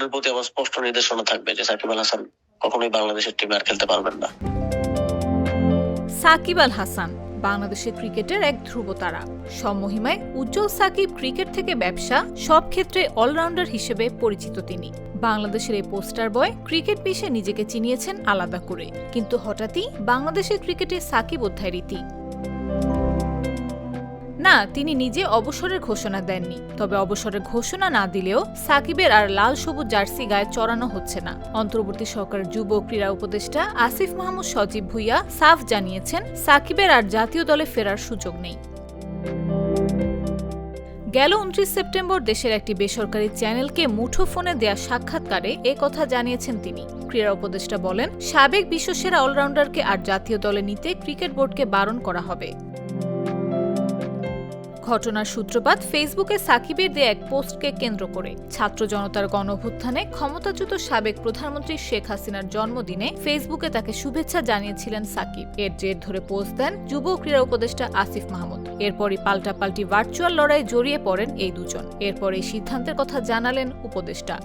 বোর্ডের প্রতি আমার স্পষ্ট নির্দেশনা থাকবে যে সাকিব আল হাসান কখনোই বাংলাদেশের টিমে আর খেলতে পারবেন না। সাকিব আল হাসান বাংলাদেশের ক্রিকেটের এক ধ্রুবতারা। সমহিমায় উজ্জ্বল সাকিব ক্রিকেট থেকে ব্যবসা, সব ক্ষেত্রে অলরাউন্ডার হিসেবে পরিচিত তিনি। বাংলাদেশের এই পোস্টার বয় ক্রিকেট বিশ্বে নিজেকে চিনিয়েছেন আলাদা করে। কিন্তু হঠাৎই বাংলাদেশের ক্রিকেটে সাকিব অধ্যায় রীতি। না, তিনি নিজে অবসরের ঘোষণা দেননি। তবে অবসরের ঘোষণা না দিলেও সাকিবের আর লাল সবুজ জার্সি গায়ে চড়ানো হচ্ছে না। অন্তর্বর্তী সরকারের যুব ক্রীড়া উপদেষ্টা আসিফ মাহমুদ সজীব ভুইয়া সাফ জানিয়েছেন, সাকিবের আর জাতীয় দলে ফেরার সুযোগ নেই। গেল উনত্রিশ সেপ্টেম্বর দেশের একটি বেসরকারি চ্যানেলকে মুঠোফোনে দেয়া সাক্ষাৎকারে এ কথা জানিয়েছেন তিনি। ক্রীড়া উপদেষ্টা বলেন, সাবেক বিশ্বসেরা অলরাউন্ডারকে আর জাতীয় দলে নিতে ক্রিকেট বোর্ডকে বারণ করা হবে। ঘটনার সূত্রপাত ফেসবুকে সাকিবের দেয়া এক পোস্টকে কেন্দ্র করে। ছাত্র জনতার গণঅভ্যুত্থানে ক্ষমতাচ্যুত সাবেক প্রধানমন্ত্রী শেখ হাসিনার জন্মদিনে ফেসবুকে তাকে শুভেচ্ছা জানিয়েছিলেন সাকিব। এর জের ধরে পোস্ট দেন যুব ক্রীড়া উপদেষ্টা আসিফ মাহমুদ। এরপরই পাল্টাপাল্টি ভার্চুয়াল লড়াই জড়িয়ে পড়েন এই দুজন। এরপর এই সিদ্ধান্তের কথা জানালেন উপদেষ্টা।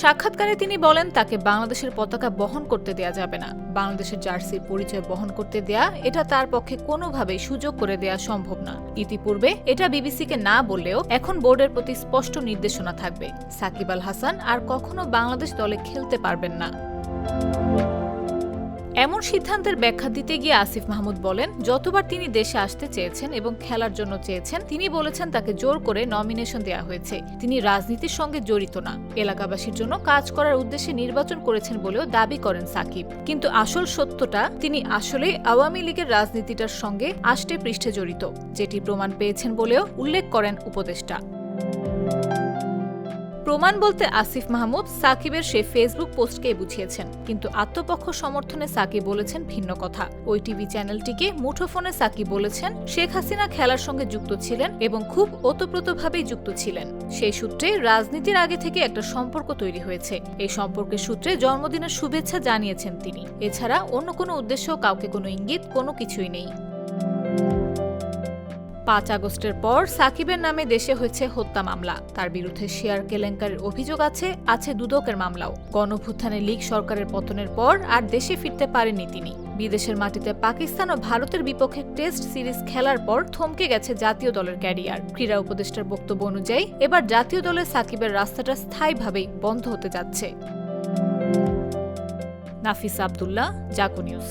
সাক্ষাৎকারে তিনি বলেন, তাকে বাংলাদেশের পতাকা বহন করতে দেয়া যাবে না। বাংলাদেশের জার্সির পরিচয় বহন করতে দেয়া, এটা তার পক্ষে কোনোভাবেই সুযোগ করে দেয়া সম্ভব না। ইতিপূর্বে এটা বিবিসিকে না বললেও এখন বোর্ডের প্রতি স্পষ্ট নির্দেশনা থাকবে। সাকিব আল হাসান আর কখনো বাংলাদেশ দলে খেলতে পারবেন না। এমন সিদ্ধান্তের ব্যাখ্যা দিতে গিয়ে আসিফ মাহমুদ বলেন, যতবার তিনি দেশে আসতে চেয়েছেন এবং খেলার জন্য চেয়েছেন, তিনি বলেছেন তাকে জোর করে নমিনেশন দেওয়া হয়েছে। তিনি রাজনীতির সঙ্গে জড়িত না। এলাকাবাসীর জন্য কাজ করার উদ্দেশ্যে নির্বাচন করেছেন বলেও দাবি করেন সাকিব। কিন্তু আসল সত্যটা, তিনি আসলে আওয়ামী লীগের রাজনীতিটার সঙ্গে আষ্টে পৃষ্ঠে জড়িত, যেটি প্রমাণ পেয়েছেন বলেও উল্লেখ করেন উপদেষ্টা। প্রমাণ বলতে আসিফ মাহমুদ সাকিবের সে ফেসবুক পোস্টকে বুঝিয়েছেন। কিন্তু আত্মপক্ষ সমর্থনে সাকিব বলেছেন ভিন্ন কথা। ওই টিভি চ্যানেলটিকে মুঠোফোনে সাকিব বলেছেন, শেখ হাসিনা খেলার সঙ্গে যুক্ত ছিলেন এবং খুব ওতপ্রোতভাবেই যুক্ত ছিলেন। সেই সূত্রে রাজনীতির আগে থেকে একটা সম্পর্ক তৈরি হয়েছে। এই সম্পর্কের সূত্রে জন্মদিনের শুভেচ্ছা জানিয়েছেন তিনি। এছাড়া অন্য কোনো উদ্দেশ্য, কাউকে কোনো ইঙ্গিত, কোনো কিছুই নেই। পাঁচ আগস্টের পর সাকিবের নামে দেশে হয়েছে হত্যা মামলা। তার বিরুদ্ধে শেয়ার কেলেঙ্কারির অভিযোগ আছে আছে দুদকের মামলাও। গণভুত্থানে লীগ সরকারের পতনের পর আর দেশে ফিরতে পারেননি তিনি। বিদেশের মাটিতে পাকিস্তান ও ভারতের বিপক্ষে টেস্ট সিরিজ খেলার পর থমকে গেছে জাতীয় দলের ক্যারিয়ার। ক্রীড়া উপদেষ্টার বক্তব্য অনুযায়ী, এবার জাতীয় দলের সাকিবের রাস্তাটা স্থায়ীভাবেই বন্ধ হতে যাচ্ছে। Nafis Abdullah, Jago news.